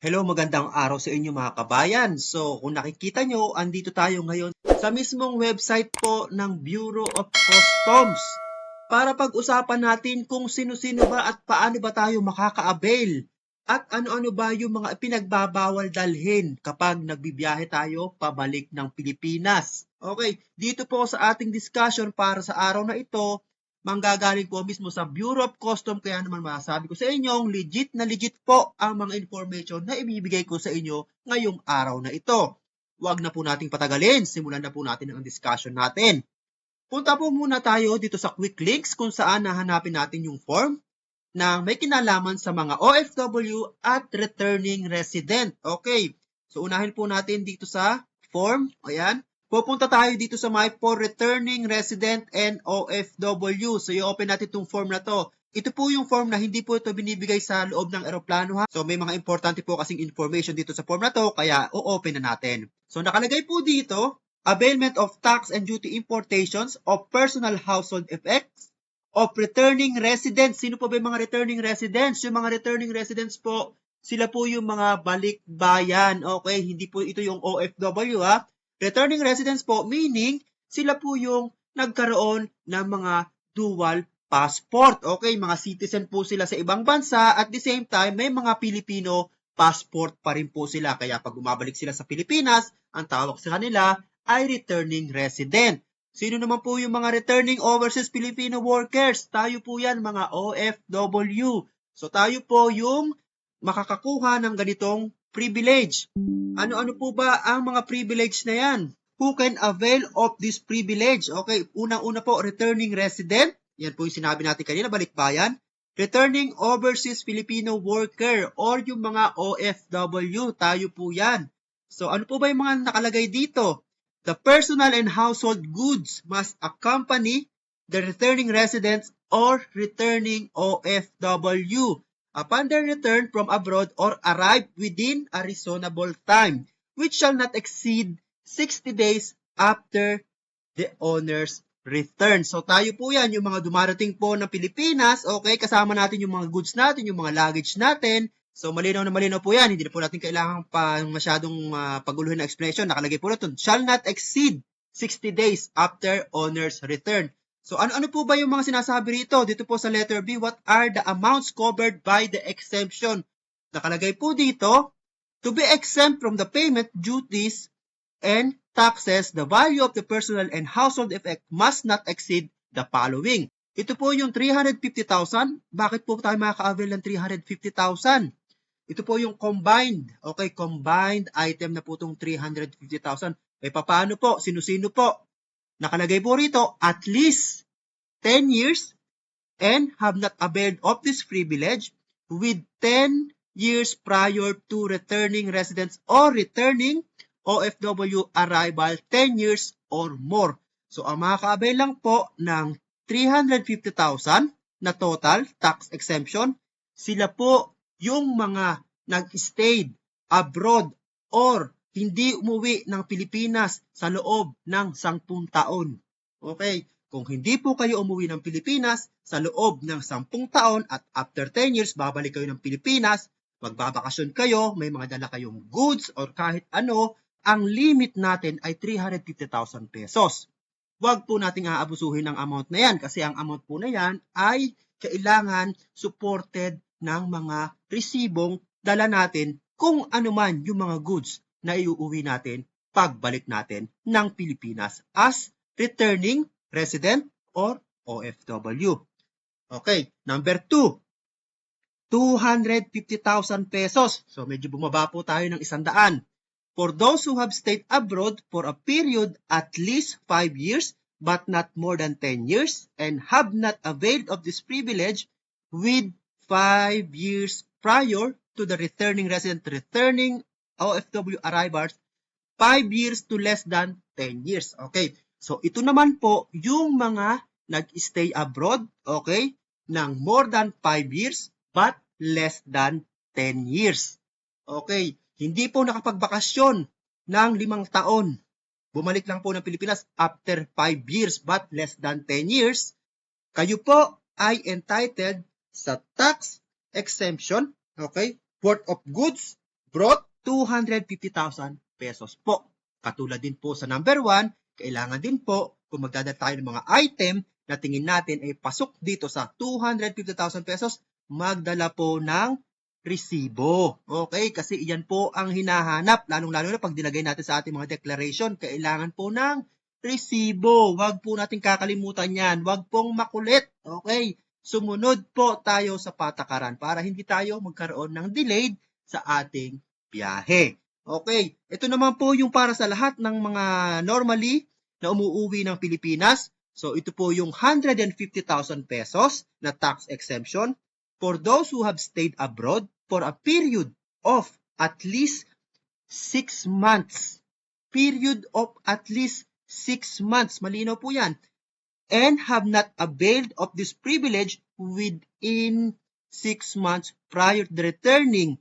Hello, magandang araw sa inyo mga kabayan. So, kung nakikita nyo, andito tayo ngayon sa mismong website po ng Bureau of Customs para pag-usapan natin kung sino-sino ba at paano ba tayo makaka-avail at ano-ano ba yung mga pinagbabawal dalhin kapag nagbibiyahe tayo pabalik ng Pilipinas. Okay, dito po sa ating discussion para sa araw na ito, manggagaling po mismo sa Bureau of Customs kaya naman masasabi ko sa inyong legit na legit po ang mga information na ibibigay ko sa inyo ngayong araw na ito. Huwag na po nating patagalin, simulan na po natin ang discussion natin. Punta po muna tayo dito sa quick links kung saan nahanapin natin yung form na may kinalaman sa mga OFW at returning resident. Okay, so unahin po natin dito sa form. Ayan, Pupunta tayo dito sa my for returning resident and OFW. So, i-open natin itong form na to. Ito po yung form na hindi po ito binibigay sa loob ng eroplano ha. So, may mga importante po kasing information dito sa form na to, kaya o-open na natin. So, nakalagay po dito, availment of tax and duty importations of personal household effects of returning residents. Sino po ba yung mga returning residents? Yung mga returning residents po, sila po yung mga balikbayan. Okay, hindi po ito yung OFW ha. Returning residents po, meaning sila po yung nagkaroon ng mga dual passport. Okay, mga citizen po sila sa ibang bansa at the same time may mga Pilipino passport pa rin po sila. Kaya pag bumabalik sila sa Pilipinas, ang tawag sa kanila ay returning resident. Sino naman po yung mga returning overseas Filipino workers? Tayo po yan, mga OFW. So tayo po yung makakakuha ng ganitong privilege. Ano-ano po ba ang mga privilege na yan? Who can avail of this privilege? Okay, unang-una po, returning resident. Yan po yung sinabi natin kanina, balikbayan. Returning overseas Filipino worker or yung mga OFW, tayo po yan. So ano po ba yung mga nakalagay dito? The personal and household goods must accompany the returning residents or returning OFW upon their return from abroad or arrive within a reasonable time, which shall not exceed 60 days after the owner's return. So tayo po yan, yung mga dumarating po ng Pilipinas, okay, kasama natin yung mga goods natin, yung mga luggage natin. So malinaw na malinaw po yan, hindi na po natin kailangan pa masyadong uh, paguluhin na explanation. Nakalagay po na shall not exceed 60 days after owner's return. So ano-ano po ba yung mga sinasabi rito? Dito po sa letter B, what are the amounts covered by the exemption? Nakalagay po dito, to be exempt from the payment duties and taxes, the value of the personal and household effect must not exceed the following. Ito po yung 350,000. Bakit po tayo makaka-avail ng 350,000? Ito po yung combined. Okay, combined item na po itong 350,000. Eh, paano po? Sino-sino po? Nakalagay po rito, at least 10 years and have not availed of this privilege with 10 years prior to returning residents or returning OFW arrival 10 years or more. So, ang makaka-avail lang po ng 350,000 na total tax exemption, sila po yung mga nag-stayed abroad or hindi umuwi ng Pilipinas sa loob ng 10 taon. Okay, kung hindi po kayo umuwi ng Pilipinas sa loob ng 10 taon at after 10 years babalik kayo ng Pilipinas, magbabakasyon kayo, may mga dala kayong goods or kahit ano, ang limit natin ay 350,000 pesos. Huwag po nating aabusuhin ng amount na yan kasi ang amount po na yan ay kailangan supported ng mga resibong dala natin kung ano man yung mga goods na iuuwi natin pagbalik natin ng Pilipinas as returning resident or OFW. Okay, number 2. 250,000 pesos. So medyo bumaba po tayo ng isang daan. For those who have stayed abroad for a period at least 5 years but not more than 10 years and have not availed of this privilege with 5 years prior to the returning resident returning OFW arrivals 5 years to less than 10 years. Okay. So ito naman po yung mga nag-stay abroad, okay, ng more than 5 years but less than 10 years. Okay. Hindi po nakapagbakasyon ng limang taon. Bumalik lang po ng Pilipinas after 5 years but less than 10 years. Kayo po ay entitled sa tax exemption, okay, worth of goods brought 250,000 pesos po. Katulad din po sa number 1, kailangan din po kung magdadala tayo ng mga item na tingin natin ay pasok dito sa 250,000 pesos, magdala po ng resibo. Okay? Kasi iyan po ang hinahanap, lalong-lalo na pag dilagay natin sa ating mga declaration, kailangan po ng resibo. Huwag po natin kakalimutan yan. Huwag pong makulit. Okay? Sumunod po tayo sa patakaran para hindi tayo magkaroon ng delayed sa ating biyahe. Okay, ito naman po yung para sa lahat ng mga normally na umuuwi ng Pilipinas. So ito po yung 150,000 pesos na tax exemption for those who have stayed abroad for a period of at least 6 months. Period of at least 6 months. Malinaw po yan. And have not availed of this privilege within 6 months prior to returning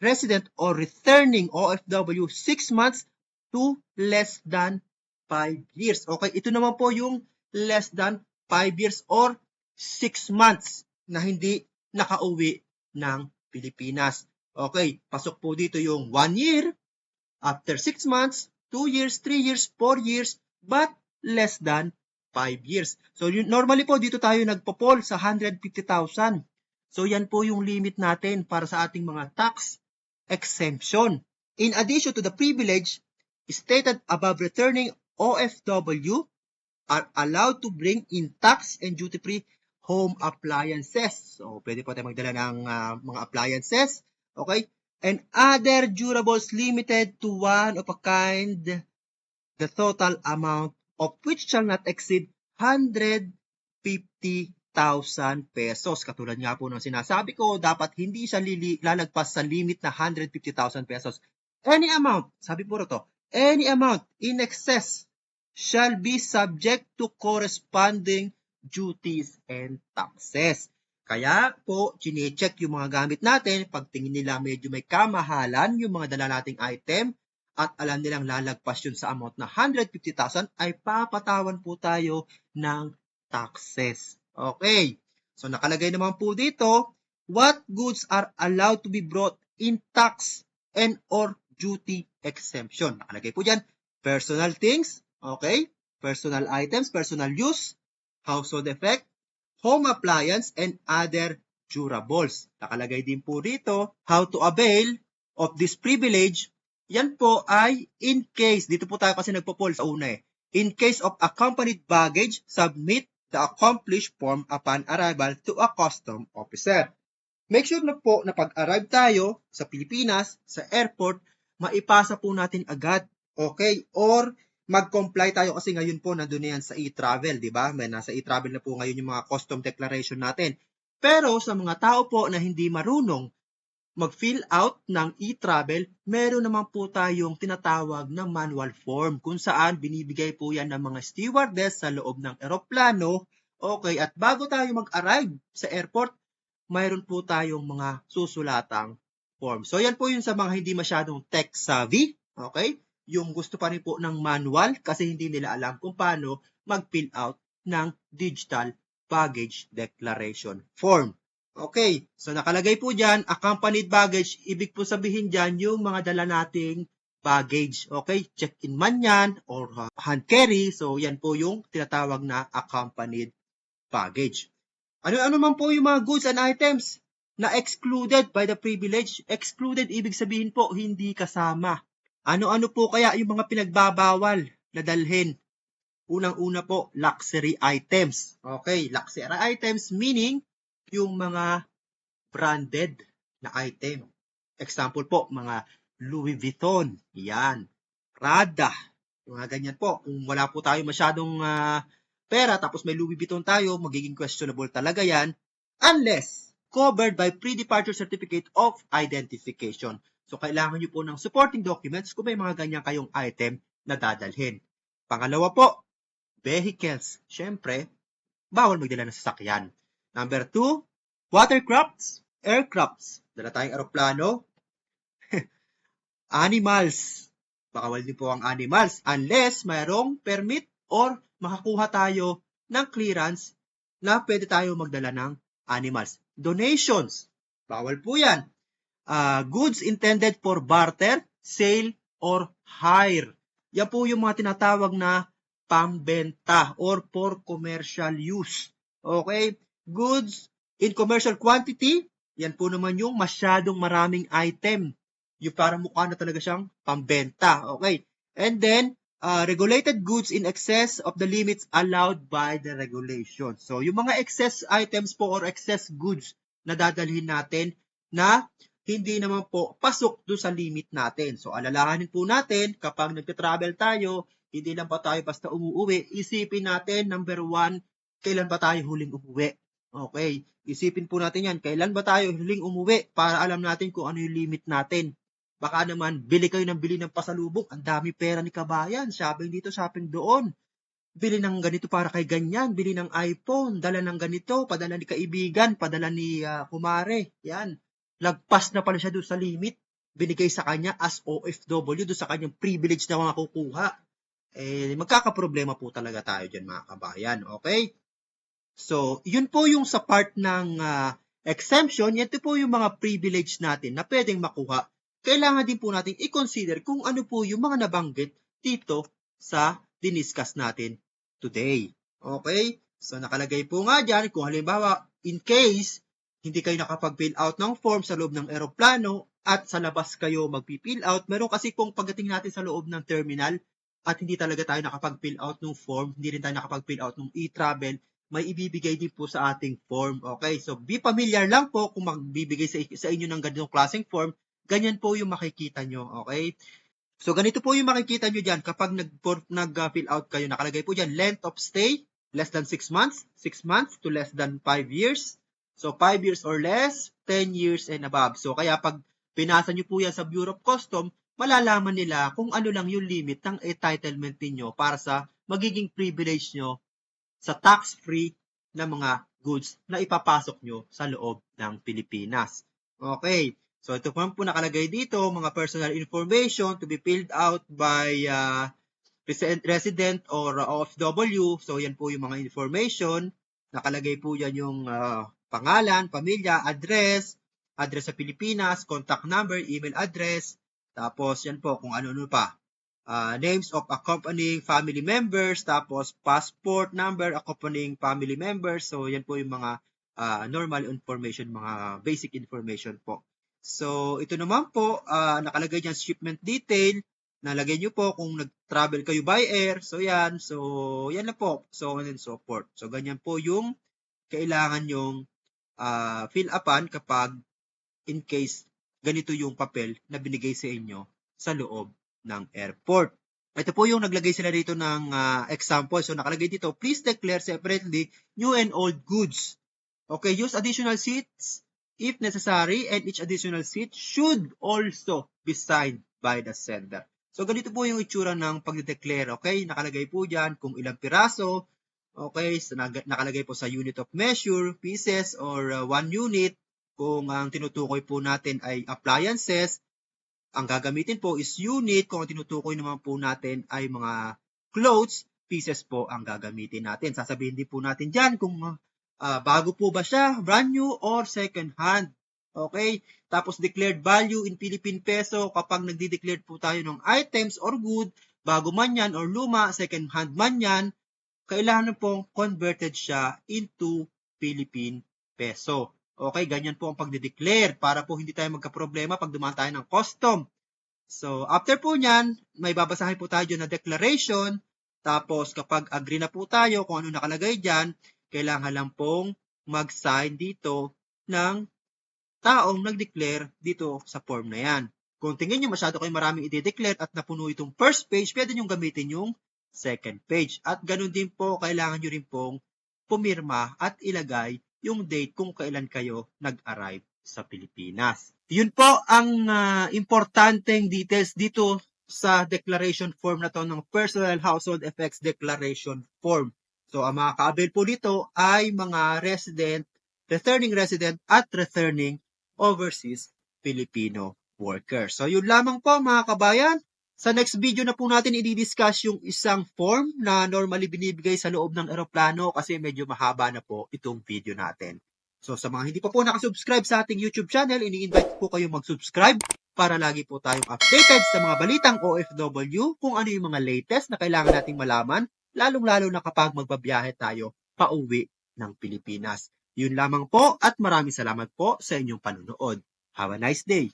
resident or returning OFW 6 months to less than 5 years. Okay, ito naman po yung less than 5 years or 6 months na hindi nakauwi ng Pilipinas. Okay, pasok po dito yung 1 year, after 6 months, 2 years, 3 years, 4 years, but less than 5 years. So normally po dito tayo nagpo-fall sa 150,000. So yan po yung limit natin para sa ating mga tax exemption. In addition to the privilege stated above, returning OFW are allowed to bring in tax and duty-free home appliances. So, pwede po tayo magdala ng ah, mga appliances. Okay? And other durables limited to one of a kind, the total amount of which shall not exceed 150,000 pesos. Katulad nga po ng sinasabi ko, dapat hindi siya lalagpas sa limit na 150,000 pesos. Any amount, sabi po to, any amount in excess shall be subject to corresponding duties and taxes. Kaya po, chinecheck yung mga gamit natin. Pag tingin nila medyo may kamahalan yung mga dala nating item at alam nilang lalagpas yun sa amount na 150,000 ay papatawan po tayo ng taxes. Okay. So nakalagay naman po dito, what goods are allowed to be brought in tax and or duty exemption. Nakalagay po dyan, personal things, okay? Personal items, personal use, household effect, home appliance, and other durables. Nakalagay din po dito, how to avail of this privilege. Yan po ay in case, dito po tayo kasi nagpo-poll sa una eh. In case of accompanied baggage, submit the accomplished form upon arrival to a custom officer. Make sure na po na pag-arrive tayo sa Pilipinas, sa airport, maipasa po natin agad. Okay? Or mag-comply tayo kasi ngayon po nandun na yan sa e-travel, di ba? May nasa e-travel na po ngayon yung mga custom declaration natin. Pero sa mga tao po na hindi marunong mag-fill out ng e-travel, meron naman po tayong tinatawag na manual form kung saan binibigay po yan ng mga stewardess sa loob ng eroplano. Okay, at bago tayo mag-arrive sa airport, mayroon po tayong mga susulatang form. So yan po yun sa mga hindi masyadong tech savvy, okay? Yung gusto pa rin po ng manual kasi hindi nila alam kung paano mag-fill out ng digital baggage declaration form. Okay, so nakalagay po dyan, accompanied baggage, ibig po sabihin dyan yung mga dala nating baggage. Okay, check-in man yan or hand carry. So yan po yung tinatawag na accompanied baggage. Ano-ano man po yung mga goods and items na excluded by the privilege. Excluded, ibig sabihin po, hindi kasama. Ano-ano po kaya yung mga pinagbabawal na dalhin? Unang-una po, luxury items. Okay, luxury items meaning yung mga branded na item. Example po, mga Louis Vuitton. Yan. Prada. Mga ganyan po. Kung wala po tayo masyadong ah, pera tapos may Louis Vuitton tayo, magiging questionable talaga yan unless covered by pre-departure certificate of identification. So, kailangan nyo po ng supporting documents kung may mga ganyan kayong item na dadalhin. Pangalawa po, vehicles. Siyempre, bawal magdala ng sasakyan. Number two, watercrafts, aircrafts. Dala tayong aeroplano. animals. Baka wala din po ang animals unless mayroong permit or makakuha tayo ng clearance na pwede tayo magdala ng animals. Donations. Bawal po yan. Ah, goods intended for barter, sale, or hire. Yan po yung mga tinatawag na pambenta or for commercial use. Okay? Goods in commercial quantity, yan po naman yung masyadong maraming item. Yung parang mukha na talaga siyang pambenta. Okay? And then, uh, regulated goods in excess of the limits allowed by the regulation. So, yung mga excess items po or excess goods na dadalhin natin na hindi naman po pasok do sa limit natin. So, alalahanin po natin kapag nagte-travel tayo, hindi lang pa tayo basta umuwi, isipin natin, number one, kailan ba tayo huling umuwi? Okay, isipin po natin yan, kailan ba tayo huling umuwi para alam natin kung ano yung limit natin. Baka naman, bili kayo ng bili ng pasalubong, ang dami pera ni kabayan, shopping dito, shopping doon. Bili ng ganito para kay ganyan, bili ng iPhone, dala ng ganito, padala ni kaibigan, padala ni ah, kumare, yan. Lagpas na pala siya doon sa limit, binigay sa kanya as OFW, doon sa kanyang privilege na mga kukuha. Eh, magkakaproblema po talaga tayo dyan mga kabayan, okay? So, yun po yung sa part ng ah, exemption, ito po yung mga privilege natin na pwedeng makuha kailangan din po natin i-consider kung ano po yung mga nabanggit dito sa diniscuss natin today. Okay? So, nakalagay po nga dyan, kung halimbawa, in case, hindi kayo nakapag-fill out ng form sa loob ng eroplano at sa labas kayo magpi-fill out, meron kasi kung pagdating natin sa loob ng terminal at hindi talaga tayo nakapag-fill out ng form, hindi rin tayo nakapag-fill out ng e-travel, may ibibigay din po sa ating form. Okay? So, be familiar lang po kung magbibigay sa, sa inyo ng ganitong klaseng form Ganyan po yung makikita nyo, okay? So, ganito po yung makikita nyo dyan kapag nag-fill nag, fill out kayo. Nakalagay po dyan, length of stay, less than 6 months, 6 months to less than 5 years. So, 5 years or less, 10 years and above. So, kaya pag pinasa nyo po yan sa Bureau of Custom, malalaman nila kung ano lang yung limit ng entitlement niyo para sa magiging privilege nyo sa tax-free na mga goods na ipapasok nyo sa loob ng Pilipinas. Okay. So, ito po po nakalagay dito, mga personal information to be filled out by uh, resident or OFW. So, yan po yung mga information. Nakalagay po yan yung uh, pangalan, pamilya, address, address sa Pilipinas, contact number, email address, tapos yan po kung ano-ano pa. Uh, names of accompanying family members, tapos passport number accompanying family members. So, yan po yung mga uh, normal information, mga basic information po. So, ito naman po, uh, nakalagay dyan shipment detail. Nalagay nyo po kung nag-travel kayo by air. So, yan. So, yan na po. So on and so forth. So, ganyan po yung kailangan yung uh, fill upan kapag in case ganito yung papel na binigay sa inyo sa loob ng airport. Ito po yung naglagay sila dito ng uh, example. So, nakalagay dito, please declare separately new and old goods. Okay, use additional seats if necessary, and each additional seat should also be signed by the sender. So, ganito po yung itsura ng pagde-declare, okay? Nakalagay po dyan kung ilang piraso, okay? So, nakalagay po sa unit of measure, pieces, or uh, one unit. Kung ang tinutukoy po natin ay appliances, ang gagamitin po is unit. Kung ang tinutukoy naman po natin ay mga clothes, pieces po ang gagamitin natin. Sasabihin din po natin dyan kung uh, bago po ba siya, brand new or second hand. Okay? Tapos declared value in Philippine peso kapag nagde-declare po tayo ng items or good, bago man yan or luma, second hand man yan, kailangan pong converted siya into Philippine peso. Okay, ganyan po ang pagde-declare para po hindi tayo magka-problema pag dumaan tayo ng custom. So, after po niyan, may babasahin po tayo na declaration. Tapos, kapag agree na po tayo kung ano nakalagay dyan, kailangan lang pong mag-sign dito ng taong nag-declare dito sa form na yan. Kung tingin nyo masyado kayo maraming i-declare at napuno itong first page, pwede nyo gamitin yung second page. At ganun din po, kailangan nyo rin pong pumirma at ilagay yung date kung kailan kayo nag-arrive sa Pilipinas. Yun po ang uh, importanteng details dito sa declaration form na to ng Personal Household Effects Declaration Form. So, ang mga ka-avail po dito ay mga resident, returning resident at returning overseas Filipino workers. So, yun lamang po mga kabayan. Sa next video na po natin i-discuss yung isang form na normally binibigay sa loob ng eroplano kasi medyo mahaba na po itong video natin. So sa mga hindi pa po nakasubscribe sa ating YouTube channel, ini-invite po kayo mag-subscribe para lagi po tayong updated sa mga balitang OFW, kung ano yung mga latest na kailangan nating malaman, lalong-lalo na kapag magbabiyahe tayo pauwi ng Pilipinas. Yun lamang po at maraming salamat po sa inyong panunood. Have a nice day!